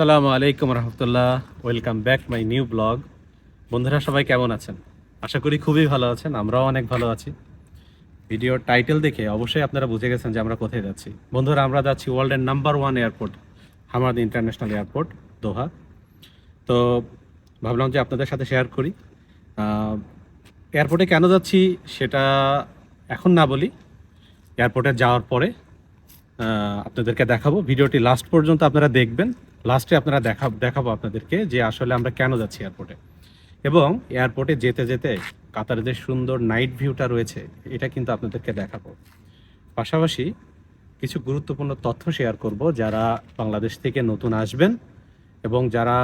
আসসালামু আলাইকুম রহমতুল্লাহ। Welcome back my new blog বন্ধুরা, সবাই কেমন আছেন? আশা করি খুবই ভালো আছেন, আমরাও অনেক ভালো আছি। ভিডিওর টাইটেল দেখে অবশ্যই আপনারা বুঝে গেছেন যে আমরা কোথায় যাচ্ছি। বন্ধুরা, আমরা যাচ্ছি ওয়ার্ল্ডের number one airport Hamad International Airport Doha. তো ভাবলাম যে আপনাদের সাথে শেয়ার করি। এয়ারপোর্টে কেন যাচ্ছি সেটা এখন না বলি। এয়ারপোর্টে যাওয়ার পরে আপনাদেরকে দেখাবো। ভিডিওটি লাস্ট পর্যন্ত আপনারা দেখবেন। লাস্টে আপনারা দেখা, দেখাবো আপনাদেরকে যে আসলে আমরা কেন যাচ্ছি এয়ারপোর্টে এবং এয়ারপোর্টে যেতে যেতে কাতারের যে সুন্দর নাইট ভিউটা রয়েছে, এটা কিন্তু আপনাদেরকে দেখাবো। পাশাপাশি কিছু গুরুত্বপূর্ণ তথ্য শেয়ার করব যারা বাংলাদেশ থেকে নতুন আসবেন এবং যারা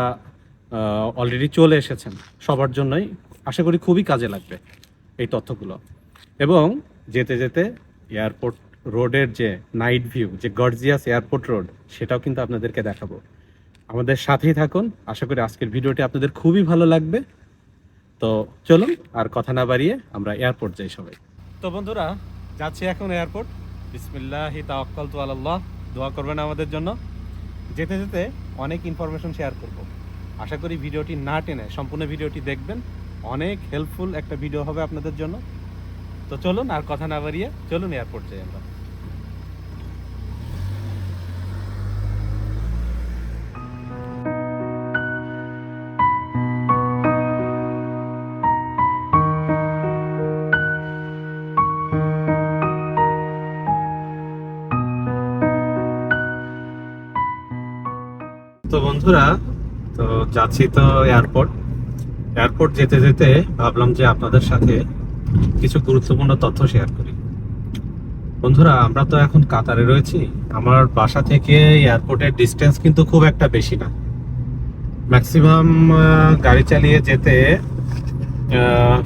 অলরেডি চলে এসেছেন। সবার জন্যই আশা করি খুবই কাজে লাগবে এই তথ্যগুলো। এবং যেতে যেতে এয়ারপোর্ট রোডের যে নাইট ভিউ, যে গর্জিয়াস এয়ারপোর্ট রোড, সেটাও কিন্তু আপনাদেরকে দেখাবো। আমাদের সাথেই থাকুন। আশা করি আজকের ভিডিওটি আপনাদের খুবই ভালো লাগবে। তো চলুন, আর কথা না বাড়িয়ে আমরা এয়ারপোর্ট যাই সবাই। তো বন্ধুরা, যাচ্ছি এখন এয়ারপোর্ট। বিসমিল্লাহি তাওয়াক্কাল তু আল্লাহ দোয়া করবেন আমাদের জন্য। যেতে যেতে অনেক ইনফরমেশন শেয়ার করব। আশা করি ভিডিওটি না টেনে সম্পূর্ণ ভিডিওটি দেখবেন। অনেক হেল্পফুল একটা ভিডিও হবে আপনাদের জন্য। তো চলুন, আর কথা না বাড়িয়ে চলুন এয়ারপোর্ট যাই আমরা। বন্ধুরা, তো যাচ্ছি তো এয়ারপোর্ট এয়ারপোর্ট যেতে যেতে ভাবলাম যে আপনাদের সাথে কিছু গুরুত্বপূর্ণ তথ্য শেয়ার করি। বন্ধুরা, আমরা তো এখন কাতারে রয়েছি। আমার বাসা থেকে এয়ারপোর্টের ডিস্টেন্স কিন্তু খুব একটা বেশি না। ম্যাক্সিমাম গাড়ি চালিয়ে যেতে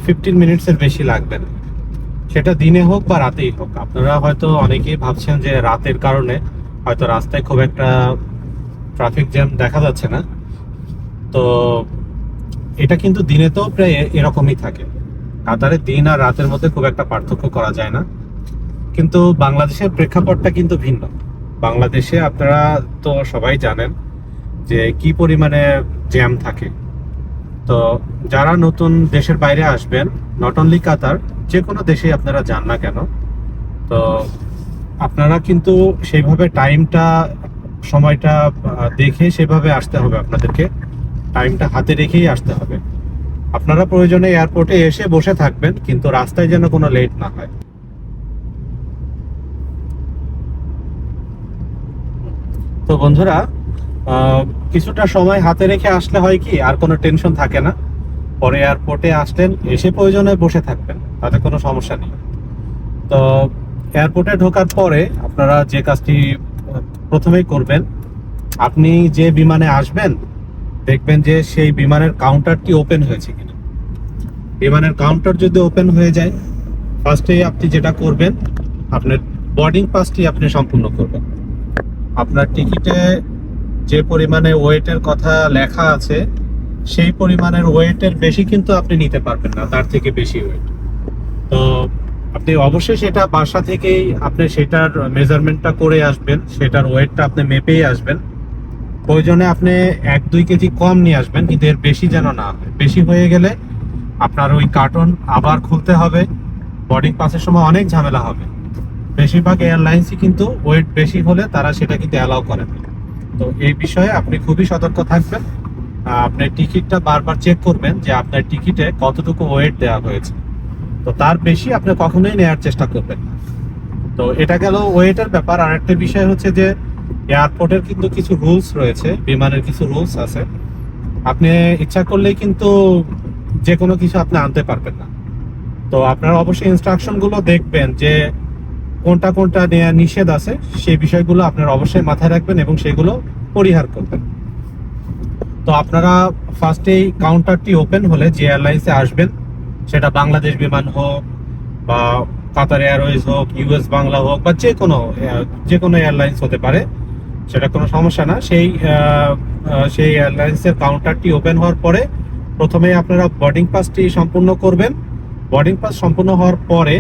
ফিফটিন মিনিটসের বেশি লাগবে না। সেটা দিনে হোক বা রাতেই হোক। আপনারা হয়তো অনেকেই ভাবছেন যে রাতের কারণে হয়তো রাস্তায় খুব একটা ট্রাফিক জ্যাম দেখা যাচ্ছে না। তো এটা কিন্তু দিনে তো প্রায় এরকমই থাকে। কাতারে দিন আর রাতের মধ্যে খুব একটা পার্থক্য করা যায় না। কিন্তু বাংলাদেশের প্রেক্ষাপটটা কিন্তু ভিন্ন। বাংলাদেশে আপনারা তো সবাই জানেন যে কি পরিমাণে জ্যাম থাকে। তো যারা নতুন দেশের বাইরে আসবেন নট অনলি কাতার, যে কোনো দেশে আপনারা যান না কেন। তো আপনারা কিন্তু সেইভাবে টাইমটা সময়টা দেখে সেভাবে আসতে হবে আপনাদেরকে। টাইমটা হাতে রেখেই আসতে হবে। আপনারা প্রয়োজনে এয়ারপোর্টে এসে বসে থাকবেন, কিন্তু রাস্তায় যেন কোনো লেট না হয়। তো বন্ধুরা কিছুটা সময় হাতে রেখে আসলে হয় কি, আর কোনো টেনশন থাকে না। পরে এয়ারপোর্টে আসলেন, এসে প্রয়োজনে বসে থাকবেন, তাতে কোনো সমস্যা নেই। তো এয়ারপোর্টে ঢোকার পরে আপনারা যে কাজটি প্রথমেই করবেন, আপনি যে বিমানে আসবেন, দেখবেন যে সেই বিমানের কাউন্টারটি ওপেন হয়েছে কিনা। বিমানের কাউন্টার যদি ওপেন হয়ে যায় ফার্স্টে আপনি যেটা করবেন, আপনার বোর্ডিং পাসটি আপনি সম্পূর্ণ করবেন। আপনার টিকিটে যে পরিমাণে ওয়েটের কথা লেখা আছে, সেই পরিমাণের ওয়েটের বেশি কিন্তু আপনি নিতে পারবেন না, তার থেকে বেশি ওয়েট তো আপনি অবশ্যই সেটা বাসা থেকেই আপনি সেটার মেজারমেন্টটা করে আসবেন, সেটার ওয়েটটা আপনি মেপেই আসবেন। প্রয়োজনে আপনি এক দুই কেজি কম নিয়ে আসবেন, কিন্তু এর বেশি যেন না বেশি হয়ে গেলে আপনার ওই কার্টন আবার খুলতে হবে। বোর্ডিং পাসের সময় অনেক ঝামেলা হবে। বেশিরভাগ এয়ারলাইন্সই কিন্তু ওয়েট বেশি হলে তারা সেটা কিন্তু অ্যালাউ করে না। তো এই বিষয়ে আপনি খুবই সতর্ক থাকবেন। আপনার টিকিটটা বারবার চেক করবেন যে আপনার টিকিটে কতটুকু ওয়েট দেওয়া হয়েছে। তো তার বেশি আপনি কখনোই নেওয়ার চেষ্টা করবেন। তো এটা গেল ওয়েটের ব্যাপার। আর একটা বিষয় হচ্ছে যে এয়ারপোর্টের কিন্তু কিছু রুলস রয়েছে, বিমানের কিছু রুলস আছে। আপনি ইচ্ছা করলেই কিন্তু যে কোনো কিছু আপনি আনতে পারবেন না। তো আপনারা অবশ্যই ইনস্ট্রাকশনগুলো দেখবেন যে কোনটা কোনটা নেওয়া নিষেধ আছে, সেই বিষয়গুলো আপনারা অবশ্যই মাথায় রাখবেন এবং সেগুলো পরিহার করবেন। তো আপনারা ফার্স্টেই কাউন্টারটি ওপেন হলে যে এয়ারলাইন্সে আসবেন সেটা বাংলাদেশ বিমান হোক বা কাতার এয়ারওয়েজ হোক, ইউএস, বাংলা হোক বা যে কোনো যে কোনো এয়ারলাইন্স হতে পারে, সেটা কোনো সমস্যা না। সেই সেই এয়ারলাইন্সের কাউন্টারটি ওপেন হওয়ার পরে প্রথমে আপনারা বোর্ডিং পাসটি সম্পূর্ণ করবেন। বোর্ডিং পাস সম্পূর্ণ হওয়ার পরে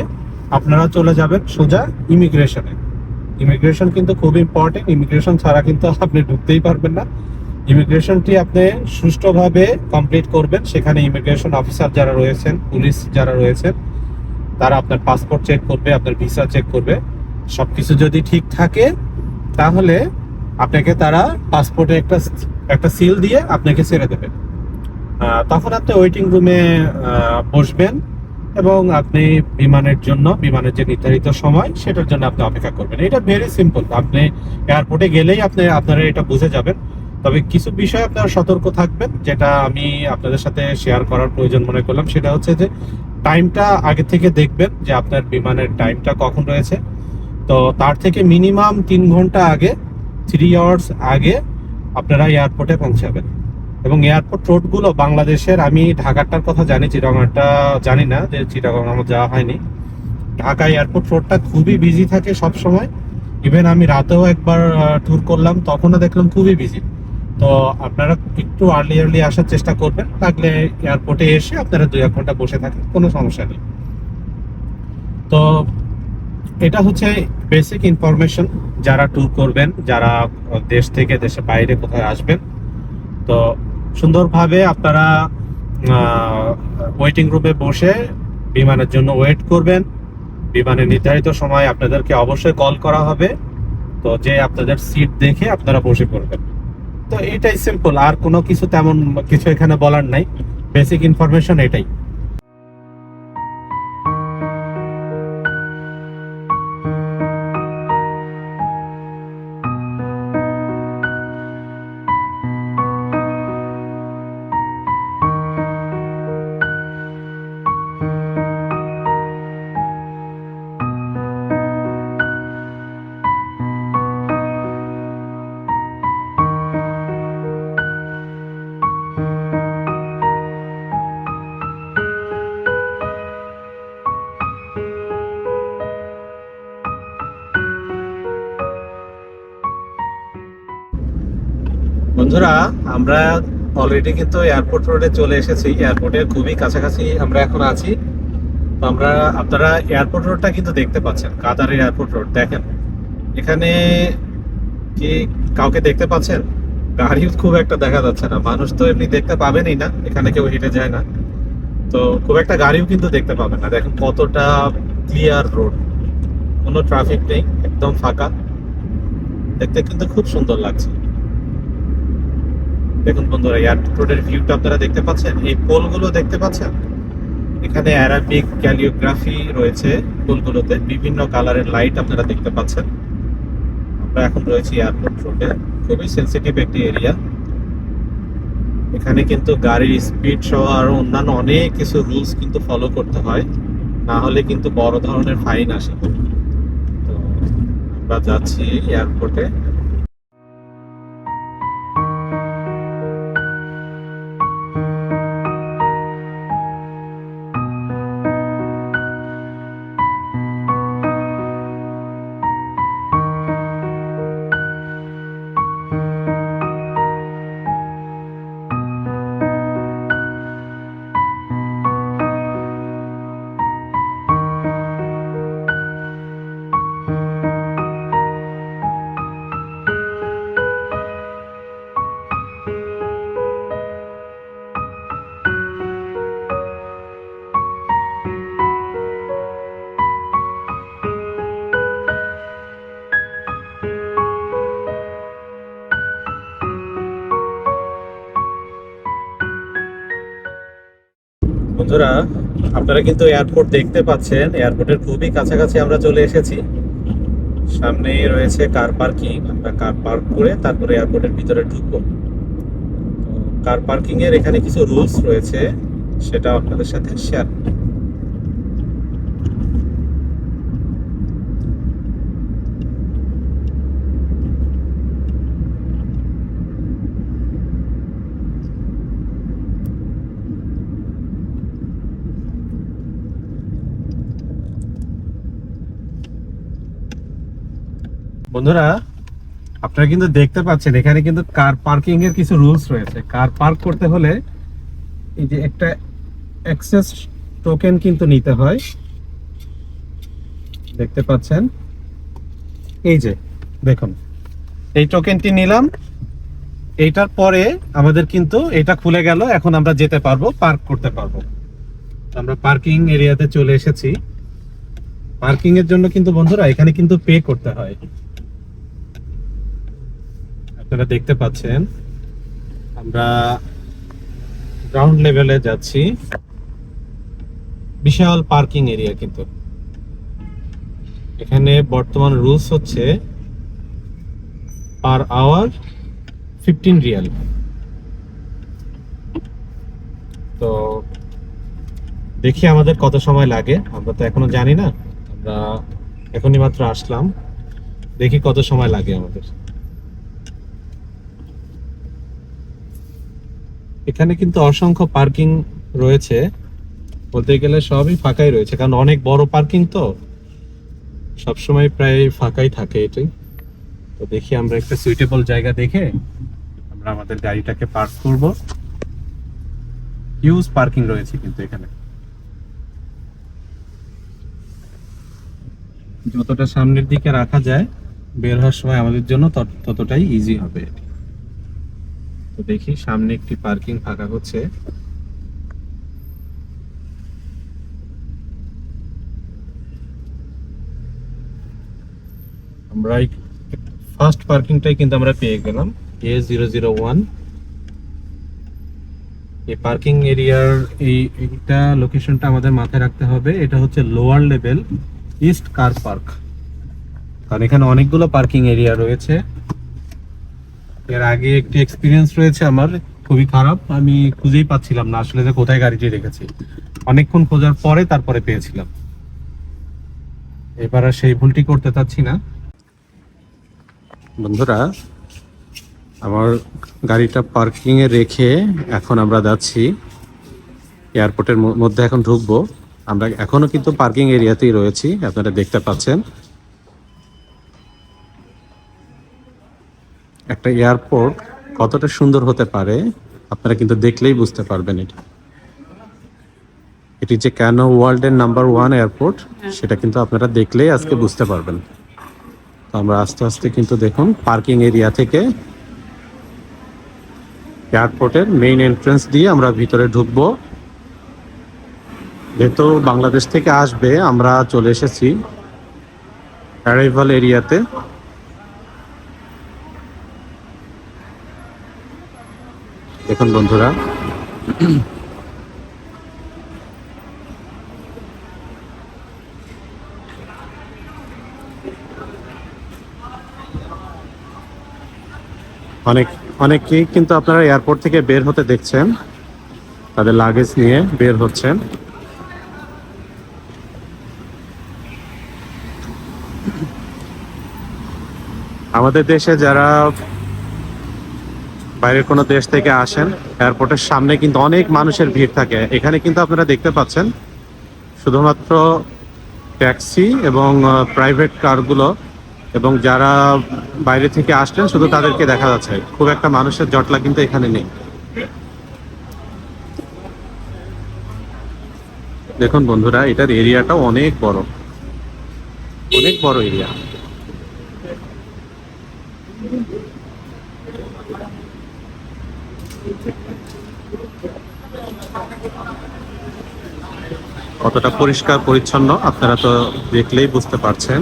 আপনারা চলে যাবেন সোজা ইমিগ্রেশনে ইমিগ্রেশন কিন্তু খুব ইম্পর্টেন্ট ইমিগ্রেশন ছাড়া কিন্তু আপনি ঢুকতেই পারবেন না। ইমিগ্রেশনটি আপনি সুষ্ঠুভাবে কমপ্লিট করবেন। সেখানে ইমিগ্রেশন অফিসার যারা রয়েছেন, পুলিশ যারা রয়েছেন, তারা আপনার পাসপোর্ট চেক করবে, আপনার ভিসা চেক করবে। সব কিছু যদি ঠিক থাকে, তাহলে আপনাকে তারা পাসপোর্টে একটা একটা সিল দিয়ে আপনাকে ছেড়ে দেবে। তখন আপনি ওয়েটিং রুমে বসবেন এবং আপনি বিমানের জন্য, বিমানের যে নির্ধারিত সময়, সেটার জন্য আপনি অপেক্ষা করবেন। এটা ভেরি সিম্পল আপনি এয়ারপোর্টে গেলেই আপনি, আপনারা এটা বুঝে যাবেন। তবে কিছু বিষয় আপনারা সতর্ক থাকবেন, যেটা আমি আপনাদের সাথে শেয়ার করার প্রয়োজন মনে করলাম। সেটা হচ্ছে যে টাইমটা আগে থেকে দেখবেন যে আপনার বিমানের টাইমটা কখন রয়েছে। তো তার থেকে মিনিমাম তিন ঘণ্টা আগে থ্রি আওয়ার্স আগে আপনারা এয়ারপোর্টে পৌঁছাবেন। এবং এয়ারপোর্ট রোডগুলো বাংলাদেশের, আমি ঢাকারটার কথা জানি, চিটাগংটা জানি না যে চিটাগং আমার যাওয়া হয়নি। ঢাকা এয়ারপোর্ট রোডটা খুবই বিজি থাকে সব সময় ইভেন আমি রাতেও একবার ট্যুর করলাম, তখনও দেখলাম খুবই বিজি তো আপনারা একটু আর্লি আর্লি আসার চেষ্টা করবেন। থাকলে এয়ারপোর্টে এসে আপনারা দুই এক ঘণ্টা বসে থাকেন, কোনো সমস্যা নেই। তো এটা হচ্ছে বেসিক ইনফরমেশন যারা ট্যুর করবেন, যারা দেশ থেকে দেশের বাইরে কোথায় আসবেন। তো সুন্দরভাবে আপনারা ওয়েটিং রুমে বসে বিমানের জন্য ওয়েট করবেন। বিমানের নির্ধারিত সময় আপনাদেরকে অবশ্যই কল করা হবে। তো যে আপনাদের সিট দেখে আপনারা বসে পড়বেন। তো এটাই সিম্পল আর কোনো কিছু তেমন কিছু এখানে বলার নাই। বেসিক ইনফরমেশন এটাই। আমরা অলরেডি কিন্তু এয়ারপোর্ট রোডে চলে এসেছি। এয়ারপোর্টের খুবই কাছাকাছি আমরা এখন আছি। আমরা, আপনারা এয়ারপোর্ট রোডটা কিন্তু দেখতে পাচ্ছেন, কাতারের এয়ারপোর্ট রোড দেখেন। এখানে কি কাউকে দেখতে পাচ্ছেন? গাড়ি খুব একটা দেখা যাচ্ছে না। মানুষ তো এমনি দেখতে পাবেনই না, এখানে কেউ হেঁটে যায় না। তো খুব একটা গাড়িও কিন্তু দেখতে পাবেন না। দেখেন কতটা ক্লিয়ার রোড কোনো ট্রাফিক নেই, একদম ফাঁকা। দেখতে কিন্তু খুব সুন্দর লাগছে। দেখুন বন্ধুরা এয়ারপোর্ট রোডের ভিউটা আপনারা দেখতে পাচ্ছেন। এই পোলগুলো দেখতে পাচ্ছেন? এখানে অ্যারাবিক ক্যালিওগ্রাফি রয়েছে পোলগুলোতে। বিভিন্ন কালারের লাইট আপনারা দেখতে পাচ্ছেন। আমরা এখন রয়েছি এয়ারপোর্ট রোডে খুবই সেন্সিটিভ একটি এরিয়া এখানে কিন্তু গাড়ির স্পিড সহ আরও অন্যান্য অনেক কিছু রুলস কিন্তু ফলো করতে হয়। না হলে কিন্তু বড় ধরনের ফাইন আসে। তো আমরা যাচ্ছি এয়ারপোর্টে বন্ধুরা, আপনারা কিন্তু এয়ারপোর্ট দেখতে পাচ্ছেন। এয়ারপোর্টের খুবই কাছাকাছি আমরা চলে এসেছি। সামনেই রয়েছে কার পার্কিং। আমরা কার পার্ক করে তারপরে এয়ারপোর্টের ভিতরে ঢুকবো। কার পার্কিং এর এখানে কিছু রুলস রয়েছে সেটা আপনাদের সাথে শেয়ার বন্ধুরা, আপনারা কিন্তু দেখতে পাচ্ছেন, এখানে কিন্তু কার পার্কিং এর কিছু রুলস রয়েছে। কার পার্ক করতে হলে এই যে একটা অ্যাক্সেস টোকেন কিন্তু নিতে হয়। দেখতে পাচ্ছেন? এই যে, দেখুন, এই টোকেনটি নিলাম। এইটার পরে আমাদের কিন্তু এটা খুলে গেল, এখন আমরা যেতে পারব পার্ক করতে পারব। আমরা পার্কিং এরিয়াতে চলে এসেছি। পার্কিং এর জন্য কিন্তু বন্ধুরা, এখানে কিন্তু পে করতে হয়। আপনারা দেখতে পাচ্ছেন, আমরা গ্রাউন্ড লেভেলে যাচ্ছি। বিশাল পার্কিং এরিয়া কিন্তু। এখানে বর্তমান রুলস হচ্ছে পার আওয়ার ফিফটিন রিয়াল তো দেখি আমাদের কত সময় লাগে, আমরা তো এখনও জানি না। আমরা এখনই মাত্র আসলাম। দেখি কত সময় লাগে আমাদের। এখানে কিন্তু অসংখ্য পার্কিং রয়েছে। বলতে গেলে সবই ফাঁকাই রয়েছে, কারণ অনেক বড় পার্কিং তো। সবসময় প্রায় ফাঁকাই থাকে এটাই তো দেখি আমরা একটা সুইটেবল জায়গা দেখে আমরা আমাদের গাড়িটাকে পার্ক করব। হিউজ পার্কিং রয়েছে কিন্তু এখানে। যতটা সামনের দিকে রাখা যায়, বের হওয়ার সময় আমাদের জন্য তত- ততটাই ইজি হবে তো দেখি সামনে একটি পার্কিং ফাঁকা হচ্ছে। আমরা ফার্স্ট পার্কিংটাই কিন্তু আমরা পেয়ে গেলাম এ জিরো জিরো ওয়ান এই পার্কিং এরিয়ার এই, এইটা লোকেশনটা আমাদের মাথায় রাখতে হবে। এটা হচ্ছে lower level, east car park. কারণ এখানে অনেকগুলো পার্কিং এরিয়া রয়েছে। এর আগে একটি এক্সপিরিয়েন্স রয়েছে আমার, খুবই খারাপ। আমি খুঁজেই পাচ্ছিলাম না আসলে যে কোথায় গাড়িটি রেখেছি। অনেকক্ষণ খোঁজার পরে তারপরে পেয়েছিলাম। এবার সেই ভুলটি করতে চাচ্ছি না। বন্ধুরা, আমার গাড়িটা পার্কিং এ রেখে এখন আমরা যাচ্ছি। এয়ারপোর্টের মধ্যে এখন ঢুকবো। আমরা এখনও কিন্তু পার্কিং এরিয়াতেই রয়েছি, আপনারা দেখতে পাচ্ছেন। একটা এয়ারপোর্ট কতটা সুন্দর হতে পারে আপনারা কিন্তু দেখলেই বুঝতে পারবেন এটা। এটি যে কেন ওয়ার্ল্ডের নাম্বার ওয়ান এয়ারপোর্ট সেটা কিন্তু আপনারা দেখলেই আজকে বুঝতে পারবেন। তো আমরা আস্তে আস্তে কিন্তু দেখুন পার্কিং এরিয়া থেকে এয়ারপোর্টের মেইন এন্ট্রান্স দিয়ে আমরা ভিতরে ঢুকবো। যেহেতু বাংলাদেশ থেকে আসবে আমরা চলে এসেছি অ্যারাইভাল এরিয়াতে। দেখুন বন্ধুরা। অনেক অনেকেই কিন্তু আপনারা এয়ারপোর্ট থেকে বের হতে দেখছেন। তাদের লাগেজ নিয়ে বের হচ্ছেন। আমাদের দেশে যারা বাইরের কোনো দেশ থেকে আসেন, এয়ারপোর্টের সামনে কিন্তু অনেক মানুষের ভিড় থাকে। এখানে কিন্তু আপনারা দেখতে পাচ্ছেন শুধুমাত্র ট্যাক্সি এবং প্রাইভেট কারগুলো এবং যারা বাইরে থেকে আসছেন শুধু তাদেরকে দেখা যাচ্ছে। খুব একটা মানুষের জটলা কিন্তু এখানে নেই। দেখুন বন্ধুরা, এটার এরিয়াটা অনেক বড়। অনেক বড় এরিয়া। কতটা পরিষ্কার, পরিচ্ছন্ন, আপনারা তো দেখলেই বুঝতে পারছেন।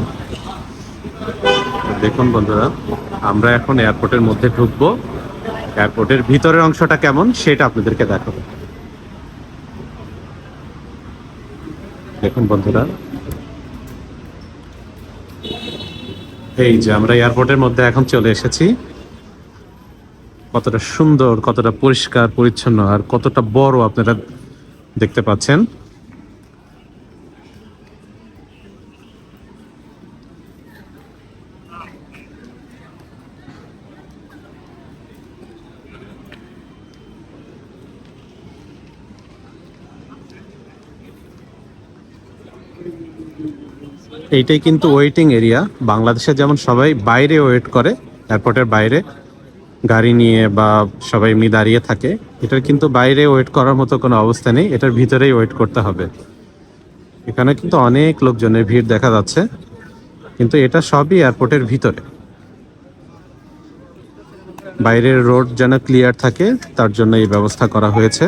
দেখুন বন্ধুরা, আমরা এখন এয়ারপোর্টের মধ্যে ঢুকবো। এয়ারপোর্টের ভিতরের অংশটা কেমন সেটা আপনাদেরকে দেখাবো। দেখুন বন্ধুরা, এই যে আমরা এয়ারপোর্টের মধ্যে এখন চলে এসেছি। কতটা সুন্দর, কতটা পরিষ্কার, পরিচ্ছন্ন, আর কতটা বড় আপনারা দেখতে পাচ্ছেন। এইটাই কিন্তু ওয়েটিং এরিয়া বাংলাদেশে যেমন সবাই বাইরে ওয়েট করে এয়ারপোর্টের বাইরে গাড়ি নিয়ে বা সবাই এমনি দাঁড়িয়ে থাকে, এটার কিন্তু বাইরে ওয়েট করার মতো কোনো অবস্থা নেই, এটার ভিতরেই ওয়েট করতে হবে। এখানে কিন্তু অনেক লোকজনের ভিড় দেখা যাচ্ছে, কিন্তু এটা সবই এয়ারপোর্টের ভিতরে। বাইরের রোড যেন ক্লিয়ার থাকে, তার জন্য এই ব্যবস্থা করা হয়েছে।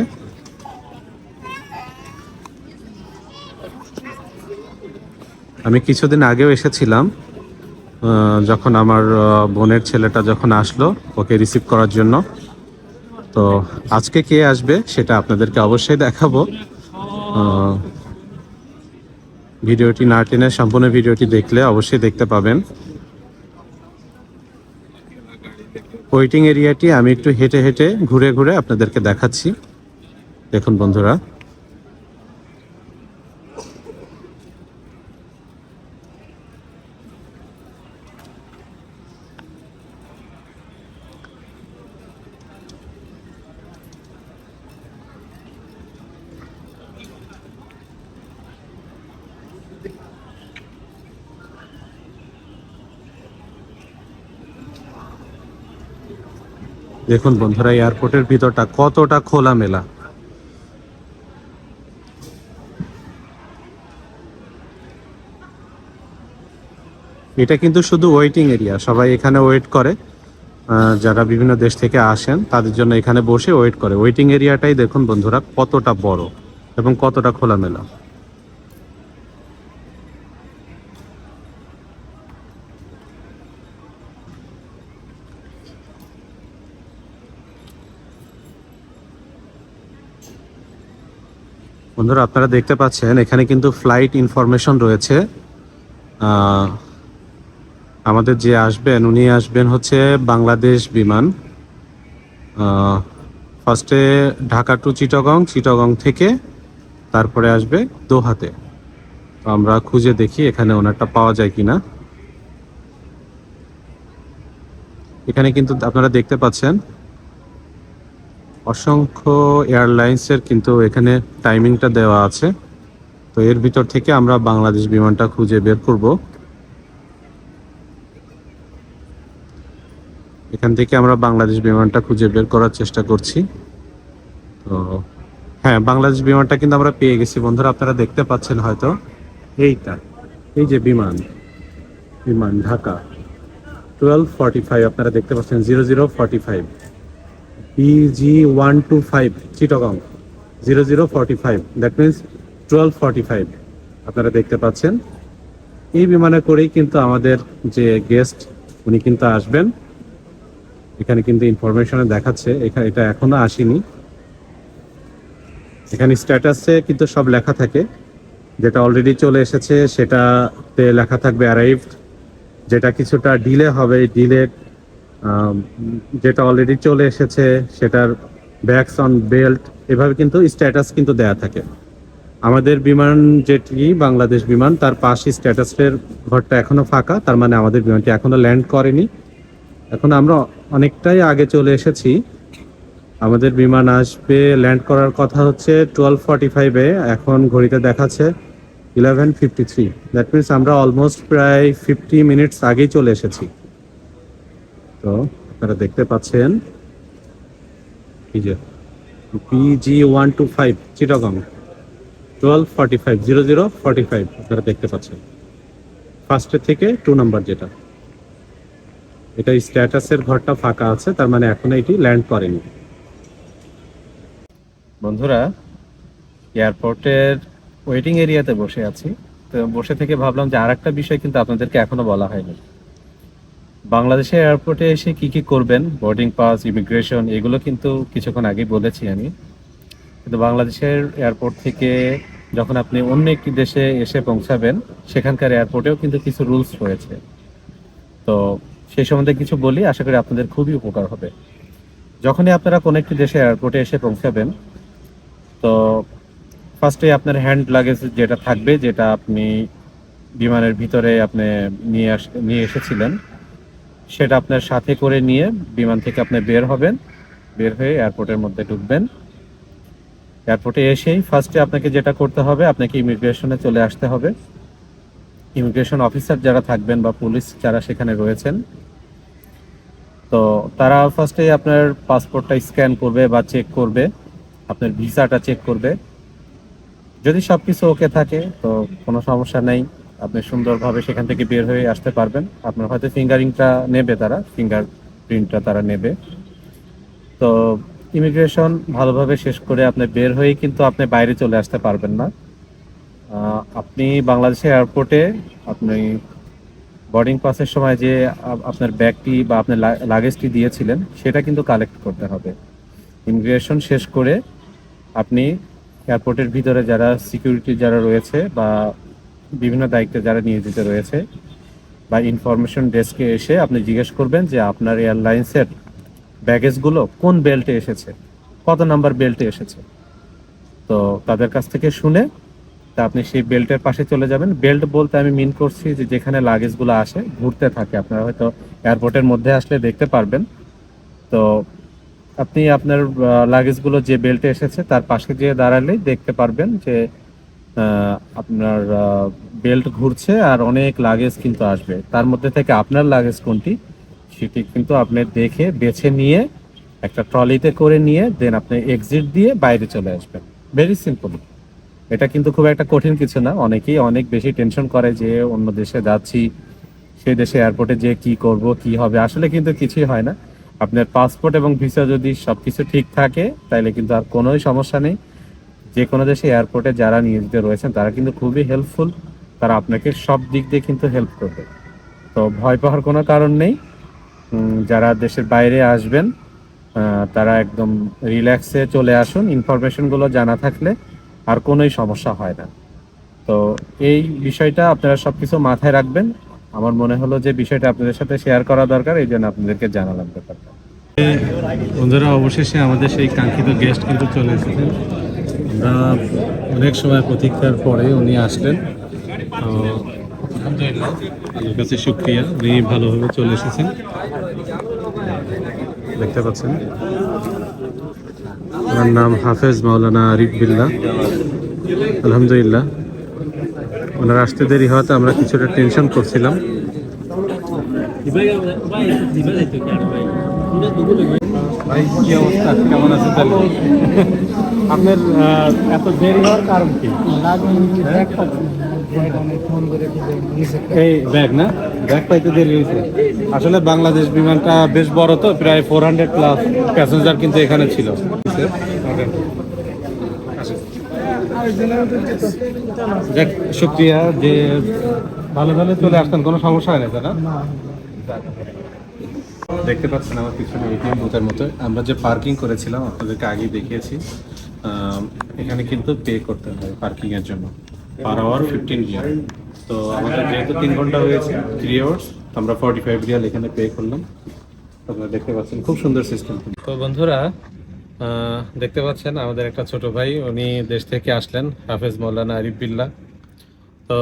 আমি কিছুদিন আগেও এসেছিলাম যখন আমার বোনের ছেলেটা যখন আসলো ওকে রিসিভ করার জন্য। তো আজকে কে আসবে সেটা আপনাদেরকে অবশ্যই দেখাবো। ভিডিওটি না টেনে সম্পূর্ণ ভিডিওটি দেখলে অবশ্যই দেখতে পাবেন। ওয়েটিং এরিয়াটি আমি একটু হেঁটে হেঁটে ঘুরে ঘুরে আপনাদেরকে দেখাচ্ছি। দেখুন বন্ধুরা। দেখুন বন্ধুরা এয়ারপোর্টের ভিতরটা কতটা খোলামেলা। এটা কিন্তু শুধু ওয়েটিং এরিয়া সবাই এখানে ওয়েট করে। যারা বিভিন্ন দেশ থেকে আসেন, তাদের জন্য এখানে বসে ওয়েট করে। ওয়েটিং এরিয়াটাই দেখুন বন্ধুরা, কতটা বড় এবং কতটা খোলামেলা। বন্ধুরা, আপনারা দেখতে পাচ্ছেন, এখানে কিন্তু ফ্লাইট ইনফরমেশন রয়েছে। আমাদের যে আসবেন, উনি আসবেন হচ্ছে বাংলাদেশ বিমান। ফার্স্টে ঢাকা টু চিটাগং চিটাগং থেকে তারপরে আসবে দোহাতে। তো আমরা খুঁজে দেখি এখানে ওনারটা পাওয়া যায় কিনা। এখানে কিন্তু আপনারা দেখতে পাচ্ছেন অসংখ্য এয়ারলাইন্সের কিন্তু এখানে টাইমিংটা দেওয়া আছে। তো এর ভিতর থেকে আমরা বাংলাদেশ বিমানটা খুঁজে বের করব। এখান থেকে আমরা বাংলাদেশ বিমানটা খুঁজে বের করার চেষ্টা করছি। তো হ্যাঁ বাংলাদেশ বিমানটা কিন্তু আমরা পেয়ে গেছি। বন্ধুরা, আপনারা দেখতে পাচ্ছেন হয়তো। এইটা, এই যে বিমান বিমান ঢাকা। টুয়েলভ ফর্টি ফাইভ আপনারা দেখতে পাচ্ছেন zero zero forty five PG one two five Chittagong zero zero forty five that means twelve forty five আপনারা দেখতে পাচ্ছেন। এই বিমানে করেই কিন্তু আমাদের যে গেস্ট উনি কিন্তু আসবেন। এখানে কিন্তু ইনফরমেশনে দেখাচ্ছে। এখানে এটা এখনও আসেনি। এখানে স্ট্যাটাসে কিন্তু সব লেখা থাকে। যেটা অলরেডি চলে এসেছে, সেটাতে লেখা থাকবে অ্যারাইভড যেটা কিছুটা ডিলে হবে ডিলে যেটা অলরেডি চলে এসেছে, সেটার ব্যাকস অন বেল্ট এভাবে কিন্তু স্ট্যাটাস কিন্তু দেয়া থাকে। আমাদের বিমান যেটি, বাংলাদেশ বিমান, তার পাশে স্ট্যাটাসের ঘরটা এখনও ফাঁকা, তার মানে আমাদের বিমানটি এখনও ল্যান্ড করেনি। এখন আমরা অনেকটাই আগে চলে এসেছি। আমাদের বিমান আসবে ল্যান্ড করার কথা হচ্ছে টুয়েলভ ফর্টি ফাইভে এখন ঘড়িতে দেখাচ্ছে eleven fifty three that means আমরা অলমোস্ট প্রায় ফিফটি মিনিটস আগেই চলে এসেছি। তো আপনারা দেখতে পাচ্ছেন এই যে PG one two five Chittagong twelve forty five zero zero forty five আপনারা দেখতে পাচ্ছেন। ফার্স্টের থেকে টু নাম্বার যেটা। এটা স্ট্যাটাসের ঘরটা ফাঁকা আছে, তার মানে এখনও এটি ল্যান্ড করেনি। বন্ধুরা এয়ারপোর্টের ওয়েটিং এরিয়াতে বসে আছি। তো বসে থেকে ভাবলাম যে আর একটা বিষয় কিন্তু আপনাদেরকে এখনও বলা হয়নি। বাংলাদেশের এয়ারপোর্টে এসে কি কি করবেন? বোর্ডিং পাস ইমিগ্রেশন এগুলো কিন্তু কিছুক্ষণ আগেই বলেছি আমি। কিন্তু বাংলাদেশের এয়ারপোর্ট থেকে যখন আপনি অন্য একটি দেশে এসে পৌঁছাবেন, সেখানকার এয়ারপোর্টেও কিন্তু কিছু রুলস রয়েছে। তো সেই সম্বন্ধে কিছু বলি, আশা করি আপনাদের খুবই উপকার হবে। যখনই আপনারা কোনো একটি দেশে এয়ারপোর্টে এসে পৌঁছাবেন, তো ফার্স্টে আপনার হ্যান্ড লাগেজ যেটা থাকবে, যেটা আপনি বিমানের ভিতরে আপনি নিয়ে আস, নিয়ে এসেছিলেন সেটা আপনার সাথে করে নিয়ে বিমান থেকে আপনি বের হবেন। বের হয়ে এয়ারপোর্টের মধ্যে ঢুকবেন। এয়ারপোর্টে এসেই ফার্স্টে আপনাকে যেটা করতে হবে, আপনাকে ইমিগ্রেশনে চলে আসতে হবে। ইমিগ্রেশন অফিসার যারা থাকবেন বা পুলিশ যারা সেখানে রয়েছেন, তো তারা ফার্স্টে আপনার পাসপোর্টটা স্ক্যান করবে বা চেক করবে, আপনার ভিসাটা চেক করবে। যদি সব কিছু ওকে থাকে, তো কোনো সমস্যা নেই। আপনি সুন্দরভাবে সেখান থেকে বের হয়ে আসতে পারবেন। আপনার হয়তো ফিঙ্গারিংটা নেবে তারা ফিঙ্গার প্রিন্টটা তারা নেবে। তো ইমিগ্রেশন ভালোভাবে শেষ করে আপনি বের হয়ে কিন্তু আপনি বাইরে চলে আসতে পারবেন না। আপনি বাংলাদেশের এয়ারপোর্টে আপনি বোর্ডিং পাসের সময় যে আপনার ব্যাগটি বা আপনার লাগেজটি দিয়েছিলেন, সেটা কিন্তু কালেক্ট করতে হবে। ইমিগ্রেশন শেষ করে আপনি এয়ারপোর্টের ভিতরে যারা সিকিউরিটি যারা রয়েছে বা বিভিন্ন দায়িত্বে যারা নিয়োজিত রয়েছে বা ইনফরমেশন ডেস্কে এসে আপনি জিজ্ঞেস করবেন যে আপনার এয়ারলাইন্সের ব্যাগেজগুলো কোন বেল্টে এসেছে? কত নাম্বার বেল্টে এসেছে? তো তাদের কাছ থেকে শুনে তা আপনি সেই বেল্টের পাশে চলে যাবেন। বেল্ট বলতে আমি মিন করছি যে যেখানে লাগেজগুলো আসে, ঘুরতে থাকে। আপনারা হয়তো এয়ারপোর্টের মধ্যে আসলে দেখতে পারবেন। তো আপনি আপনার লাগেজগুলো যে বেল্টে এসেছে, তার পাশে গিয়ে দাঁড়ালেই দেখতে পারবেন যে আপনার বেল্ট ঘুরছে আর অনেক লাগেজ কিন্তু আসবে। তার মধ্যে থেকে আপনার লাগেজ কোনটি সেটি কিন্তু আপনি দেখে বেছে নিয়ে একটা ট্রলিতে করে নিয়ে দেন আপনি এক্সিট দিয়ে বাইরে চলে আসবেন। ভেরি সিম্পল এটা কিন্তু খুব একটা কঠিন কিছু না। অনেকেই অনেক বেশি টেনশন করে যে অন্য দেশে যাচ্ছি, সেই দেশে এয়ারপোর্টে যে কি করব, কি হবে, আসলে কিন্তু কিছুই হয় না। আপনার পাসপোর্ট এবং ভিসা যদি সবকিছু ঠিক থাকে তাহলে কিন্তু আর কোনোই সমস্যা নেই। যে কোনো দেশে এয়ারপোর্টে যারা নিয়োজিত রয়েছেন, তারা কিন্তু খুবই হেল্পফুল তারা আপনাকে সব দিক দিয়ে কিন্তু হেল্প করবে। তো ভয় পাওয়ার কোনো কারণ নেই। যারা দেশের বাইরে আসবেন তারা একদম রিল্যাক্সে চলে আসুন। ইনফরমেশনগুলো জানা থাকলে আর কোনোই সমস্যা হয় না। তো এই বিষয়টা আপনারা সব কিছু মাথায় রাখবেন। আমার মনে হলো যে বিষয়টা আপনাদের সাথে শেয়ার করা দরকার, এই জন্য আপনাদেরকে জানালাম ব্যাপারটা। বন্ধুরা, অবশেষে আমাদের সেই কাঙ্ক্ষিত গেস্ট কিন্তু চলে এসেছেন। আমরা অনেক সময় প্রতীক্ষার পরে উনি আসলেন। তো কাছে শুক্রিয়া। উনি ভালোভাবে চলে এসেছেন। দেখতে পাচ্ছেন। ওনার নাম হাফেজ মাওলানা আরিফ বিল্লাহ আলহামদুলিল্লাহ। ওনার আসতে দেরি হওয়াতে আমরা কিছুটা টেনশন করছিলাম। ভাই, কি অবস্থা? কেমন আছেন তাহলে? আপনার এত দেরি হওয়ার কারণ কি? এই ব্যাগ না? ব্যাগ পাইতে দেরি হয়েছে। আসলে বাংলাদেশ বিমানটা বেশ বড় তো, প্রায় ফোর হান্ড্রেড প্লাস প্যাসেঞ্জার কিন্তু এখানে ছিল। যাক শুক্রিয়া যে ভালো ভালো চলে আসতেন, কোনো সমস্যা হয় না না? দেখতে পাচ্ছেন আমার পিছনে এটিএম বুথের মতো। আমরা যে পার্কিং করেছিলাম, আপনাদেরকে আগেই দেখিয়েছি। এখানে কিন্তু পে করতে হয় পার্কিং এর জন্য। পার আওয়ার ফিফটিন রিয়াল তো আমাদের যেহেতু তিন ঘণ্টা হয়েছে থ্রি আওয়ার্স আমরা ফর্টি ফাইভ রিয়াল এখানে পে করলাম। আপনারা দেখতে পাচ্ছেন, খুব সুন্দর সিস্টেম তো বন্ধুরা দেখতে পাচ্ছেন আমাদের একটা ছোট ভাই, উনি দেশ থেকে আসলেন, হাফেজ মৌলানা আরিফ বিল্লাহ তো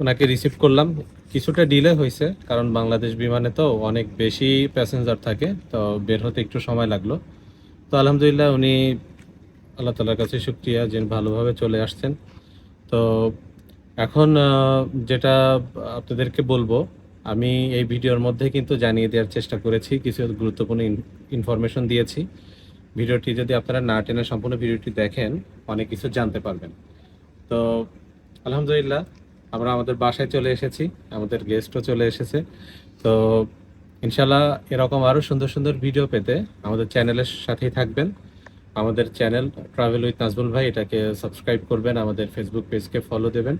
ওনাকে রিসিভ করলাম। কিছুটা ডিলে হয়েছে, কারণ বাংলাদেশ বিমানে তো অনেক বেশি প্যাসেঞ্জার থাকে, তো বের হতে একটু সময় লাগল। তো আলহামদুলিল্লাহ, উনি আল্লাহ তালার কাছে শুক্রিয়া যে ভালোভাবে চলে আসছেন। তো এখন যেটা আপনাদেরকে বলব, আমি এই ভিডিওর মধ্যে কিন্তু জানিয়ে দেওয়ার চেষ্টা করেছি, কিছু গুরুত্বপূর্ণ ইনফরমেশন দিয়েছি। ভিডিওটি যদি আপনারা না টেনে সম্পূর্ণ ভিডিওটি দেখেন, অনেক কিছু জানতে পারবেন। তো আলহামদুলিল্লাহ, আমরা আমাদের বাসায় চলে এসেছি, আমাদের গেস্টও চলে এসেছে। তো ইনশাল্লাহ এরকম আরও সুন্দর সুন্দর ভিডিও পেতে আমাদের চ্যানেলের সাথেই থাকবেন। আমাদের চ্যানেল ট্রাভেল উইথ নাজবুল ভাই, এটাকে সাবস্ক্রাইব করবেন, আমাদের ফেসবুক পেজকে ফলো দেবেন।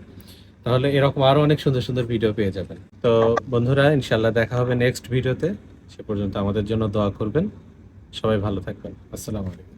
তাহলে এরকম আরও অনেক সুন্দর সুন্দর ভিডিও পেয়ে যাবেন। তো বন্ধুরা ইনশাল্লাহ দেখা হবে নেক্সট ভিডিওতে সে পর্যন্ত আমাদের জন্য দোয়া করবেন। সবাই ভালো থাকবেন। আসসালামু আলাইকুম।